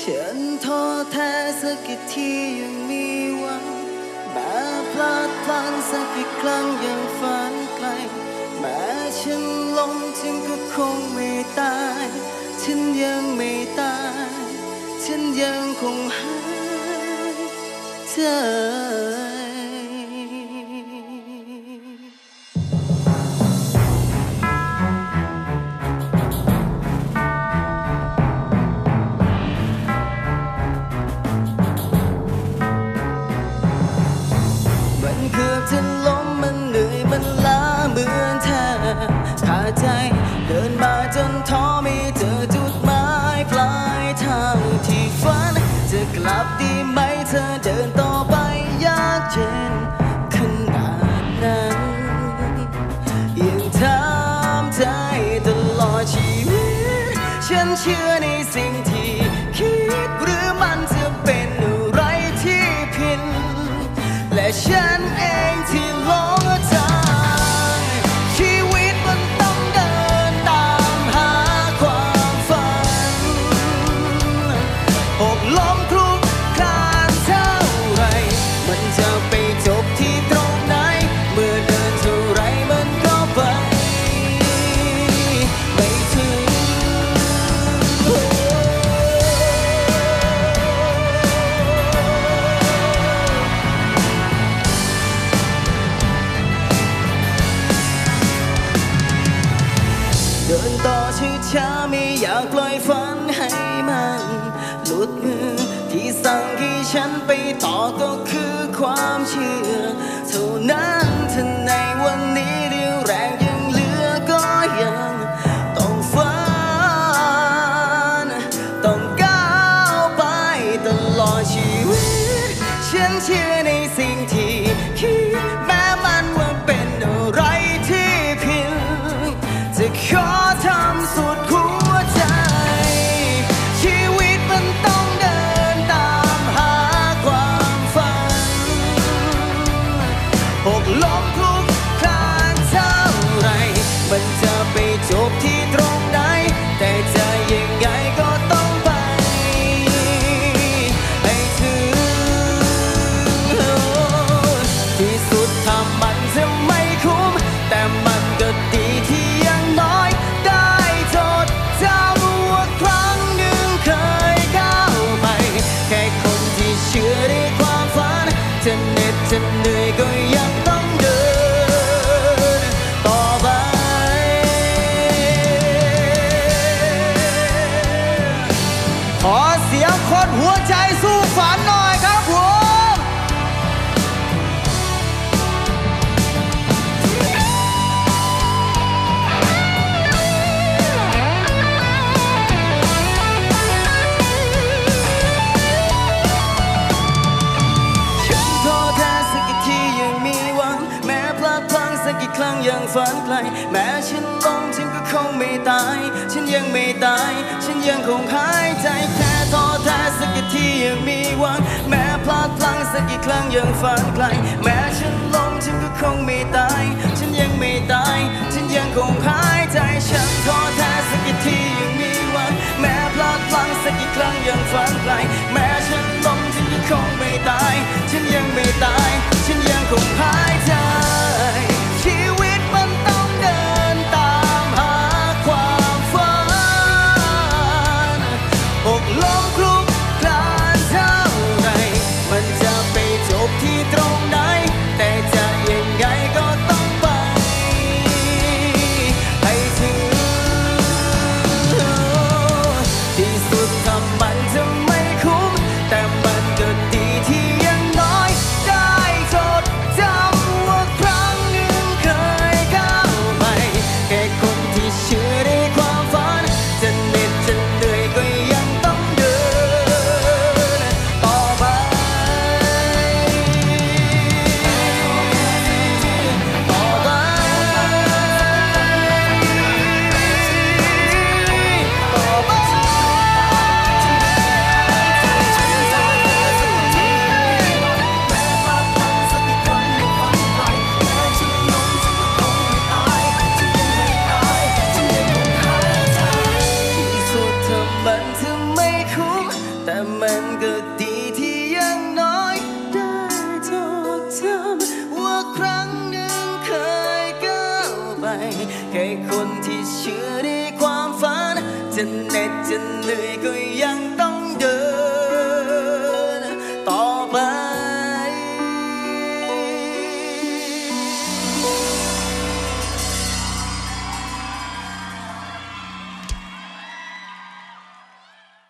ฉันท้อแท้สักกี่ทียังมีหวังแม้พลาดพลั้งสักกี่ครั้งยังฝันไกลแม้ฉันล้มฉันก็คงไม่ตาย ฉันยังไม่ตาย ฉันยังคงหายใจ เดินต่อไปยากเย็นขนาดนั้นยังทำใจตลอดชีวิต ฉันเชื่อในสิ่งที่คิดหรือมันจะเป็นอะไรที่ผิดและฉัน นต่อช้าไม่อยากปล่อยฝันให้มัน หลุดมือที่สั่งให้ฉันไปต่อก็คือความเชื่อเท่านั้นถ้าในวันนี้เดียวแรงยังเหลือก็ยังต้องฝัน ต้องก้าวไปตลอดชีวิตฉันเชื่อ จะเหนื่อยก็ยังต้องเดินต่อไป ขอเสียงคนหัวใจสู้ฝันหน่อย สักกี่ครั้งยังฝันไกล แม้ฉันล้มฉันก็คงไม่ตาย ฉันยังไม่ตาย ฉันยังคงหายใจแค่ท้อแท้สักกี่ทียังมีหวัง แม้พลาดพลั้งสักกี่ครั้งยังฝันไกล แม้ฉันล้มฉันก็คงไม่ตาย ฉันยังไม่ตาย ฉันยังคงหายใจฉันท้อแท้สักกี่ทียังมีหวัง แม้พลาดพลั้งสักกี่ครั้งยังฝันไกล แม้ฉันล้มฉันก็คงไม่ตาย ฉันยังไม่ตาย ฉันยังคงหาย ตรงไหน แต่จะยังไงก็ต้องไป ให้ถึง ที่สุดถ้ามันจะไม่คุ้ม แต่มันก็ดีที่ยังน้อย ได้จดจำว่าครั้งหนึ่งเคยก้าวไป แค่คนที่เชื่อใน แค่คนที่เชื่อในความฝัน จะเหน็ดจะเหนื่อยก็ยังต้องเดิน